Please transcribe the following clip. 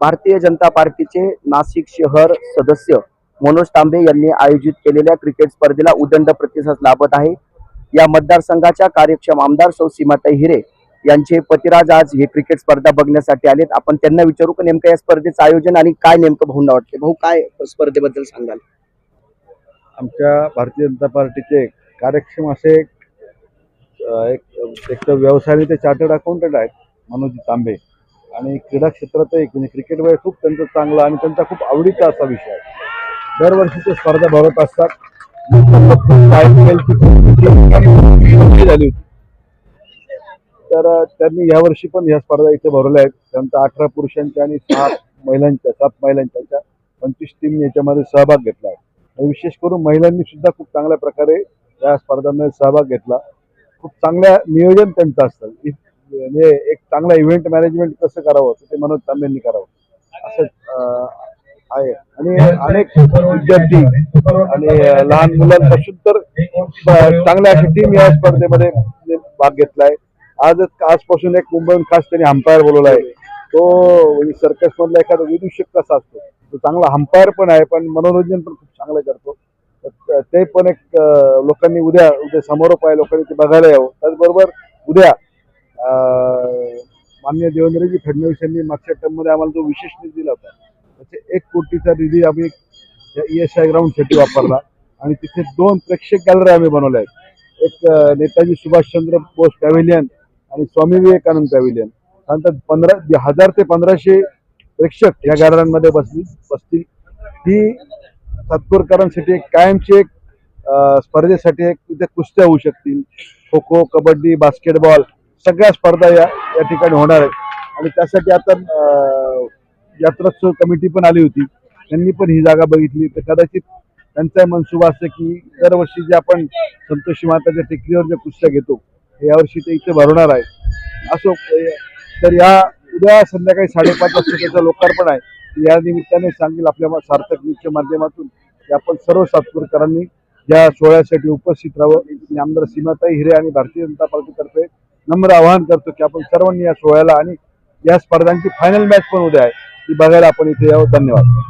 भारतीय जनता पार्टीचे नाशिक शहर सदस्य मनोज तांबे यांनी आयोजित केलेल्या क्रिकेट स्पर्धेला उदंड प्रतिसाद लाभत आहे. या मतदारसंघाच्या कार्यक्षम आमदार सौ सीमाताई हिरे यांचे पतिराज आज हे क्रिकेट स्पर्धा बघण्यासाठी आलेत. आपण त्यांना विचारू का नेमकं या स्पर्धेचं आयोजन आणि काय नेमकं भाऊंना वाटते? भाऊ काय स्पर्धेबद्दल सांगाल? आमच्या भारतीय जनता पार्टीचे कार्यक्षम असे एक एक तर व्यवसायाने ते चार्टर्ड अकाउंटंट आहेत मनोज तांबे. आणि क्रीडा क्षेत्रातही म्हणजे क्रिकेटमध्ये खूप त्यांचं चांगलं आणि त्यांचा खूप आवडीचा असा विषय आहे. दरवर्षी ते स्पर्धा भरत असतात. झाली होती. तर त्यांनी यावर्षी पण ह्या स्पर्धा इथे भरवल्या आहेत. त्यांचा अठरा पुरुषांच्या आणि सात महिलांच्या सात महिलांच्या पंचवीस टीम याच्यामध्ये सहभाग घेतला आहे. आणि विशेष करून महिलांनी सुद्धा खूप चांगल्या प्रकारे या स्पर्धांमध्ये सहभाग घेतला. खूप चांगल्या नियोजन त्यांचं असतं. म्हणजे एक चांगला इव्हेंट मॅनेजमेंट कसं करावं ते मनोज तांबेंनी करावं. असं आहे. आणि अनेक विद्यार्थी आणि लहान मुलांपासून तर चांगल्या अशी टीम या स्पर्धेमध्ये म्हणजे भाग घेतलाय. आजच आजपासून एक मुंबईहून खास त्यांनी अंपायर बोलवला आहे. तो म्हणजे सर्कस मधला एखादा विदूषक कसा असतो? तो चांगला अंपायर पण आहे पण मनोरंजन पण खूप चांगलं करतो. ते पण एक लोकांनी उद्या उद्या समारोप आहे लोकांनी ते बघायला यावं. त्याचबरोबर उद्या मान्य माननीय देवेंद्रजी फडणवीस यांनी मागच्या टर्ममध्ये आम्हाला जो विशेष निधी दिला होता त्याचे एक कोटीचा निधी आम्ही ई एस आय ग्राउंडसाठी वापरला. आणि तिथे दोन प्रेक्षक गॅलरी आम्ही बनवल्या आहेत. एक नेताजी सुभाषचंद्र बोस पॅव्हिलियन आणि स्वामी विवेकानंद पॅव्हिलियन त्यानंतर पंधरा हजार ते पंधराशे प्रेक्षक या गॅलऱ्यांमध्ये बसली बसतील. ही सातपूरकरांसाठी एक कायमची एक स्पर्धेसाठी एक तिथे कुस्त्या होऊ शकतील. खो खो कबड्डी बास्केटबॉल सगळ्या स्पर्धा या या ठिकाणी होणार आहेत. आणि त्यासाठी आता अं, यात्रोत्सव कमिटी पण आली होती. त्यांनी पण ही जागा बघितली. तर कदाचित त्यांचा मनसुबा असं की दरवर्षी जे आपण संतोषी माताच्या टेकडीवर जे कुस्त्या घेतो यावर्षी ते इथे भरवणार आहे. असो तर या उद्या संध्याकाळी साडेपाच वाजता त्याचं लोकार्पण आहे. या निमित्ताने सांगेल आपल्या सार्थक न्यूजच्या माध्यमातून की आपण सर्व सातपूरकरांनी या सोहळ्यासाठी उपस्थित राहावं. आमदार सीमाताई हिरे आणि भारतीय जनता पार्टीतर्फे नम्र आवाहन करतो की आपण सर्वांनी या सोहळ्याला आणि या स्पर्धांची फायनल मॅच पण उद्या आहे. ती बघायला आपण इथे यावं. धन्यवाद.